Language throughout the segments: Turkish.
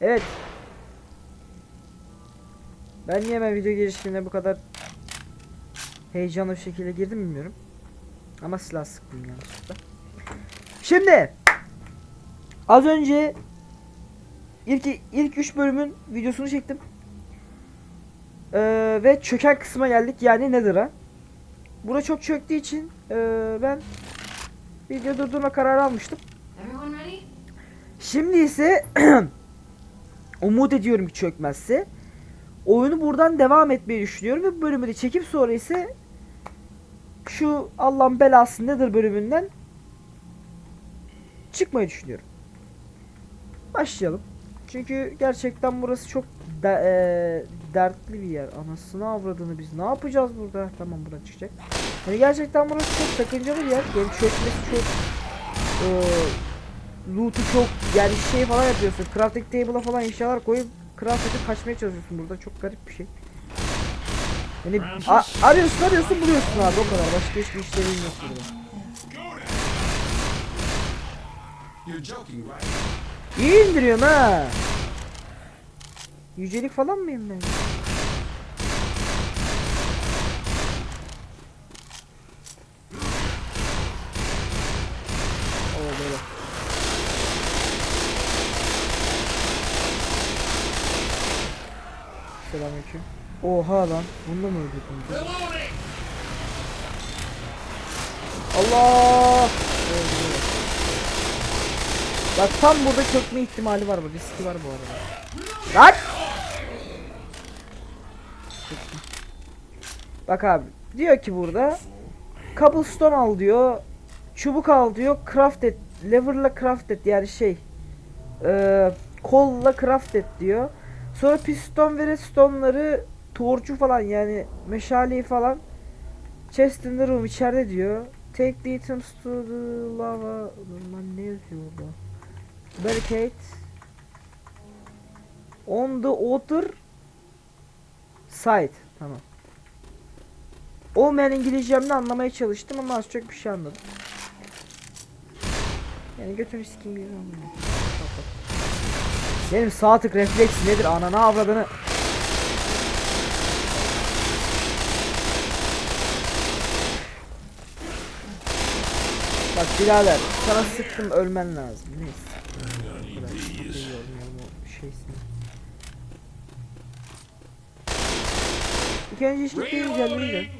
Evet. Ben niye hemen video girişimine bu kadar heyecanlı bir şekilde girdim bilmiyorum. Ama silah sıktım yanlışlıkla. Şimdi az önce ilk ilk 3 bölümün videosunu çektim. Ee, ve çöken kısma geldik yani Nether'a. Bura çok çöktüğü için ee, ben video durdurma kararı almıştım. Şimdi ise umut ediyorum ki çökmezse. Oyunu buradan devam etmeyi düşünüyorum ve bu bölümü de çekip sonra ise şu Allah'ın belası nedir bölümünden çıkmayı düşünüyorum. Başlayalım. Çünkü gerçekten burası çok de- eee, dertli bir yer. Anasını avradını biz ne yapacağız burada? Tamam buradan çıkacak. Yani gerçekten burası çok sakıncalı bir yer. Yani çökmesi çok eee loot'u çok yani şey falan yapıyorsun. Crafting table'a falan eşyalar koyup craft edip kaçmaya çalışıyorsun burada. Çok garip bir şey. Yani arıyorsun arıyorsun buluyorsun abi o kadar. Başka hiçbir işlevin yok burada. İyi indiriyorsun ha. Yücelik falan mıyım ben? Oo böyle. Selamünaleyküm. Oha lan. Bunda mı öldürdün? Allah! Bak tam burada çökme ihtimali var bu. Riski var bu arada. Lan! Bak abi. Diyor ki burada cobblestone al diyor. Çubuk al diyor. Craft et. Lever'la craft et yani şey. Eee kolla craft et diyor. Sonra piston ve redstone'ları torcu falan yani meşaleyi falan chest in the room içeride diyor. Take the items to the lava. Lan ne yazıyor burada? Barricade. On the other side. Tamam. Olmayan İngilizcemle anlamaya çalıştım ama az çok bir şey anladım. Yani götünü bir anlamıyorum. Bak bak. Benim sağ tık refleks nedir anana avradını. Bak birader sana sıktım ölmen lazım. Neyse. İlk önce işte bir güzelliği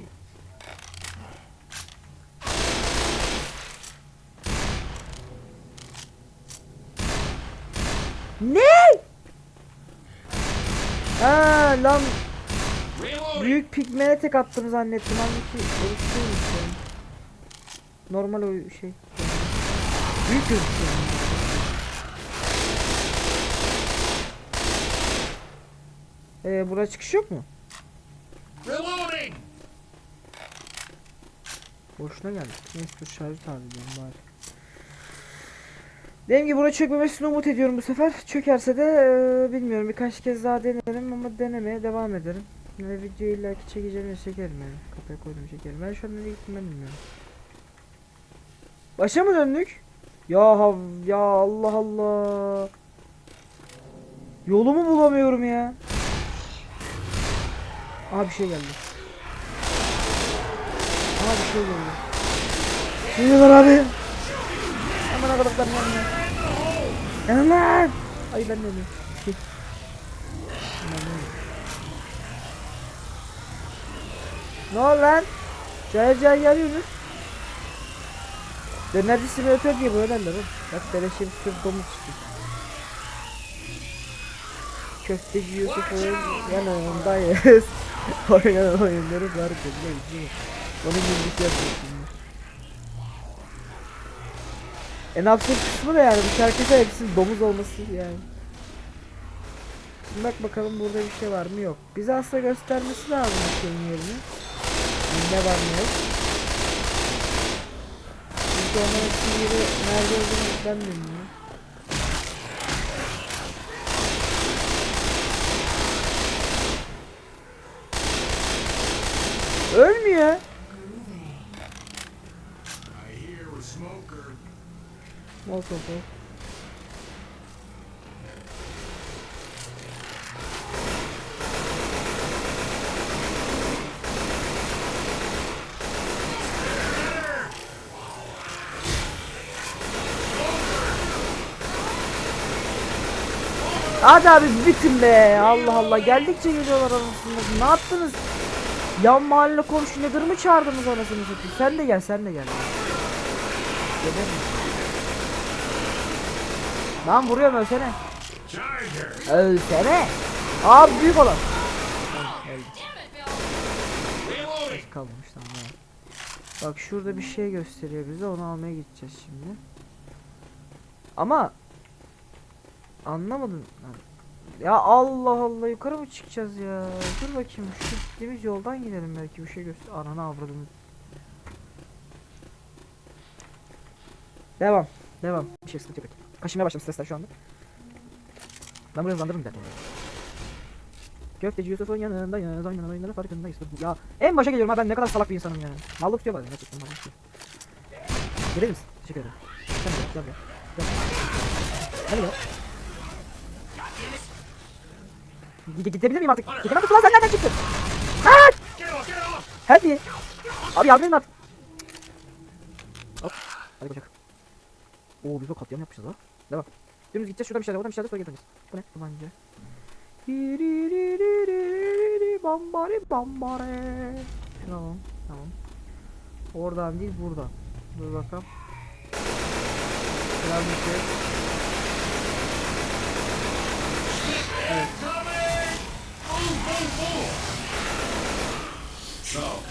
Ne? Ha lan büyük pigmene tek attım zannettim halbuki yani. Normal o şey. Büyük gözüküyor. Ee, buraya çıkış yok mu? Reloading! Boşuna geldik. Neyse dur şarjı tazeleyelim bari. Dediğim gibi buraya çökmemesini umut ediyorum bu sefer. Çökerse de eee, bilmiyorum birkaç kez daha denerim ama denemeye devam ederim. Ve videoyu illaki çekeceğim ya çekerim yani. Kafaya koydum çekerim. Ben şu an nereye gittim ben bilmiyorum. Başa mı döndük? Ya ya Allah Allah. Yolumu bulamıyorum ya. Aha bir şey geldi. Aha bir şey geldi. Geliyorlar abi. Aman arkadaşlar yanına. Yanına. Ay ben de. Aman, ne oldu lan? Cahil cahil yarıyorsunuz. Dönerci simülatör böyle derler oğlum. Bak beleşe bir sürü domuz çıkıyor. Köfteci Yusuf oyun yanındayız. Oynanan oyunları var kızlar. Onun gibi bir şey yapıyorsun. En absürt kısmı da yani bu şarkıda hepsinin domuz olması yani. Şimdi bak bakalım burada bir şey var mı yok. Bize aslında göstermesi lazım bir şeyin yerini. Ne var ne yok. Hepsinin yeri nerede olduğunu ben bilmiyorum. Ölmüyor. Molotov. Hadi abi bitin be. Allah Allah. Geldikçe geliyorlar anasını. Ne yaptınız? Yan mahalle komşu nedir mi çağırdınız anasını satayım? Sen de gel, sen de gel. Gelir? Lan vuruyorum ölsene. Ölsene. Abi büyük olan. Kalmamış tamam. Bak şurada bir şey gösteriyor bize onu almaya gideceğiz şimdi. Ama anlamadım. Ya Allah Allah yukarı mı çıkacağız ya? Dur bakayım şu gittiğimiz yoldan gidelim belki bir şey göster. Ananı avradım. Devam. Devam. Bir şey sıkıntı yok. Kaşınmaya başladı sesler şu anda. Ben burayı hızlandırırım zaten. Köfteci Yusuf'un yanındayız, oynanan oyunların farkındayız. Ya en başa geliyorum ha ben ne kadar salak bir insanım yani. Mallık tutuyor bazen gerçekten mallık tutuyor. Gelir misin? Teşekkür ederim. Sen de gel gel. Gel. Hadi gel. Gide gidebilir miyim artık? Gidemem lan sen nereden çıktın? Get off. Hadi. Abi yardım edin artık. Hop. Hadi koşak. Oo biz o katliam yapmışız ha. Devam. Dümdüz gideceğiz şuradan bir şeyler oradan bir şeyler sonra geri döneceğiz. Bu ne? Tabanca. Bambare bambare. Tamam tamam. Oradan değil buradan. Dur bakalım. Biraz bir şey. So,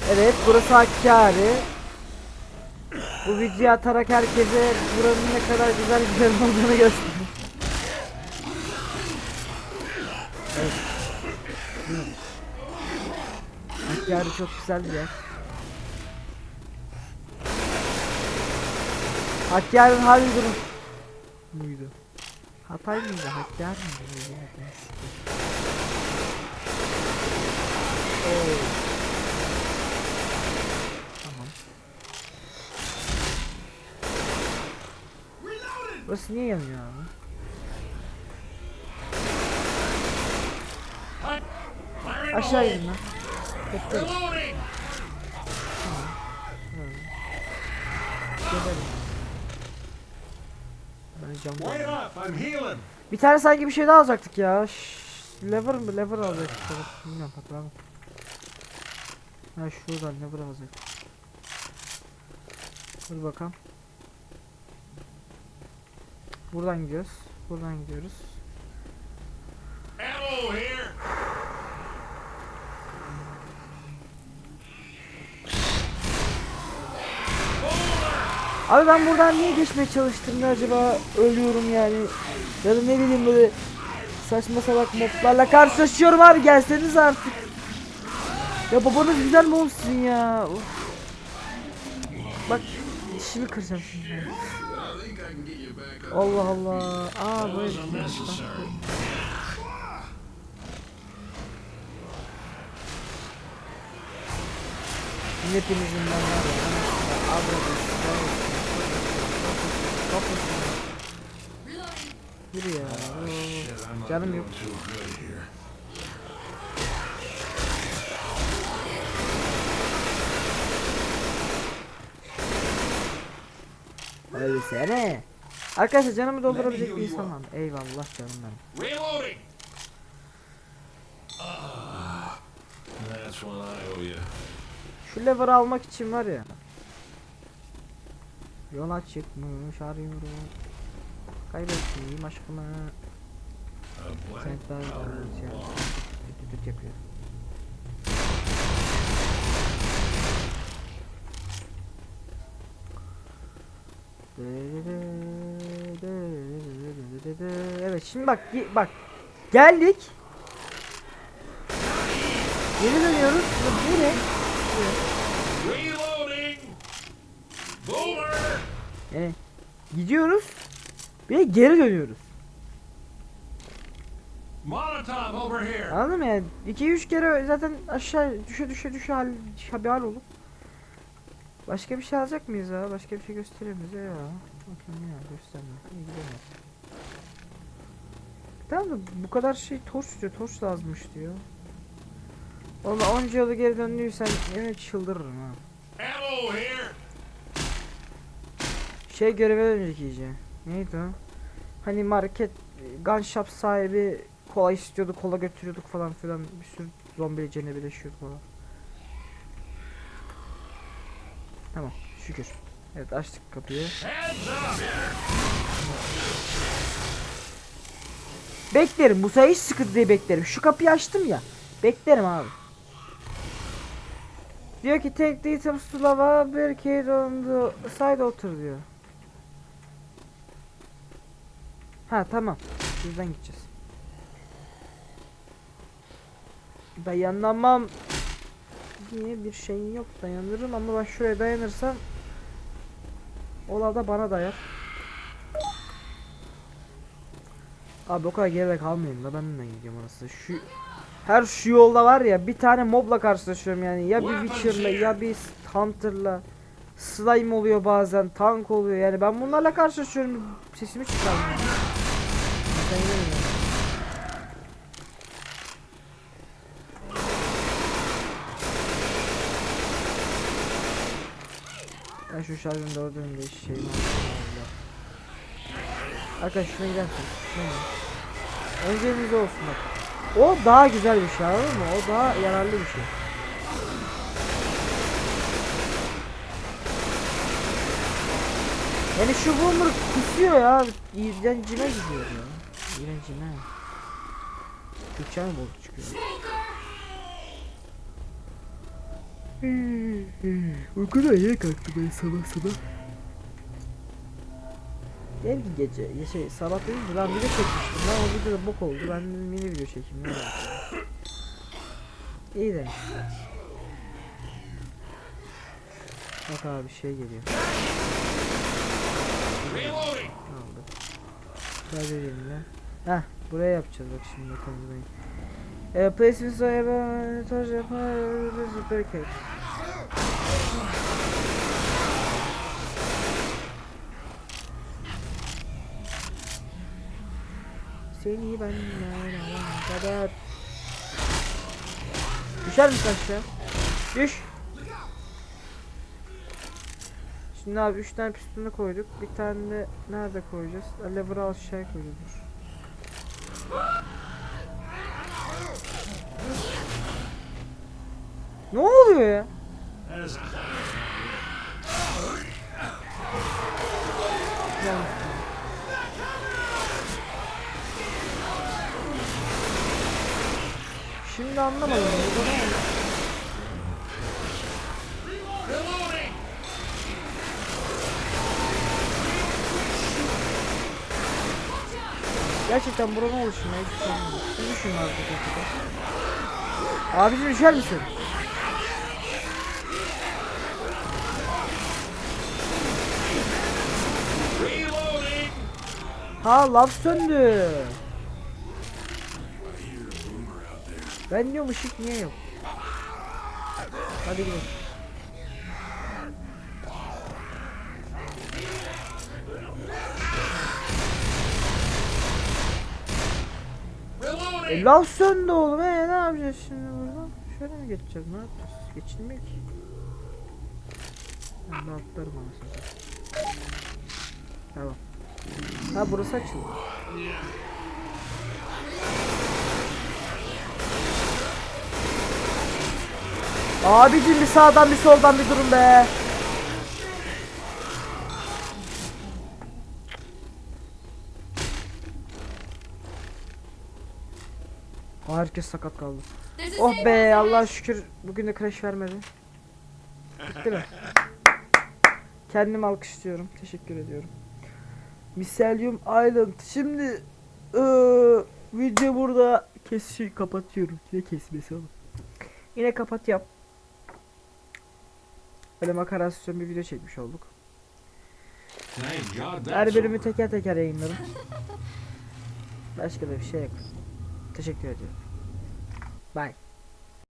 Evet burası Hakkari. Bu videoyu atarak herkese buranın ne kadar güzel bir yer olduğunu gösterin. Evet. Hakkari çok güzel bir yer. Hakkari'nin hali durum muydu? Hatay mıydı? Hakkari miydi? Oo. Burası niye yanıyor abi? İn Aşağı gidin lan. Healing. Bir tane sanki bir şey daha alacaktık ya. Şşş, lever mı? Lever alacaktık. Bilmiyorum hatırlamam. Ha şuradan lever alacaktık. Dur bakalım. Buradan gidiyoruz. Buradan gidiyoruz. Abi ben buradan niye geçmeye çalıştım acaba ölüyorum yani. Ya da ne bileyim böyle saçma salak moblarla karşılaşıyorum abi gelseniz artık. Ya babanız güzel mi olsun ya? Of. Bak dişimi kıracağım şimdi. Allah Allah. Aa böyle. Hepinizin ben var ya. Kapısını. Yürü ya. Canım yok. Ölsene. Arkadaşlar canımı doldurabilecek bir insan var? Eyvallah canım benim. Reloading. That's when I owe you. Şu lever'ı almak için var ya. Yola çıkmış arıyorum. Kaybettiğim aşkımı. A black Sentler powder wall. tüt tüt tüt yapıyor. Evet şimdi bak bak geldik. Geri dönüyoruz. Bu ne? Boomer. Yani gidiyoruz ve geri dönüyoruz. Anladın mı yani? 2-3 kere zaten aşağı düşe düşe düşe hal, bir hal olup Başka bir şey alacak mıyız ya? Başka bir şey gösteriyor muyuz ya? Bakayım ya göstermiyor. İyi gidelim. Tamam da bu kadar şey torç diyor. Torç lazımmış diyor. Valla onca yolu geri döndüysen yemin çıldırırım ha. Ammo here. Şey göreve dönecek iyice. Neydi o? Hani market gun shop sahibi kola istiyordu kola götürüyorduk falan filan bir sürü zombiyle cennebeleşiyorduk falan. Tamam şükür. Evet açtık kapıyı. Beklerim bu sefer hiç sıkıntı değil beklerim. Şu kapıyı açtım ya. Beklerim abi. Diyor ki take the items to lava barricade on side otur diyor. Ha tamam. Bizden gideceğiz. Dayanamam diye bir şeyin yok dayanırım ama ben şuraya dayanırsam Ola da bana dayar. Abi o kadar geride kalmayayım da ben önden gidiyorum arası. Şu her şu yolda var ya bir tane mobla karşılaşıyorum yani ya bir Witcher'la ya bir Hunter'la slime oluyor bazen tank oluyor yani ben bunlarla karşılaşıyorum sesimi çıkarmıyorum yine mi? Ben şu şarjın doğru dönünde şey Arkadaş şuna gidelim. Önceliğiniz olsun bak. O daha güzel bir şey anladın mı? O daha yararlı bir şey. Yani şu boomer kusuyor ya. İğrencime gidiyor ya. İğrencime. Türkçe mi bozuk çıkıyor? Uykuda yine kalktı ben sabah sabah. Dedim ki gece şey sabah dedim ki lan video çekmiştim lan o videoda bok oldu ben dedim yeni video çekeyim ne? İyi de Bak abi şey geliyor aldı Hadi elimle Heh buraya yapacağız bak şimdi bakalım burayı e, Place with a touch yapar barricade Seni benden alana kadar Düşer misin aşağı? Düş Şimdi abi 3 tane pistonu koyduk bir tane de nerede koyacağız? Lever'ı aşağıya koyacağız. Ne oluyor ya? That Şimdi anlamadım. Gerçekten buranın oluşum ya. Hiç sanmıyorum. Siz düşün bu dakika. Abicim düşer misin? Ha lav söndü. Ben diyorum ışık niye yok? Hadi gidelim. E, lav söndü oğlum. E ne yapacağız şimdi buradan? Şöyle mi geçeceğiz? Ne yapacağız? Geçilmiyor ki. Ben de atlarım anasını. Tamam. Ha burası açıldı. Abicim bir sağdan bir soldan bir durun be. Herkes sakat kaldı. Oh be Allah şükür bugün de crash vermedi. Bitti mi? Kendimi alkışlıyorum. Teşekkür ediyorum. Miselyum Island. Şimdi eee, video burada kesi kapatıyorum. Ne kesmesi oğlum? Yine kapatıyorum. Böyle makarasyon bir video çekmiş olduk. Her bölümü teker teker yayınlarım. Başka da bir şey yok. Teşekkür ediyorum. Bye.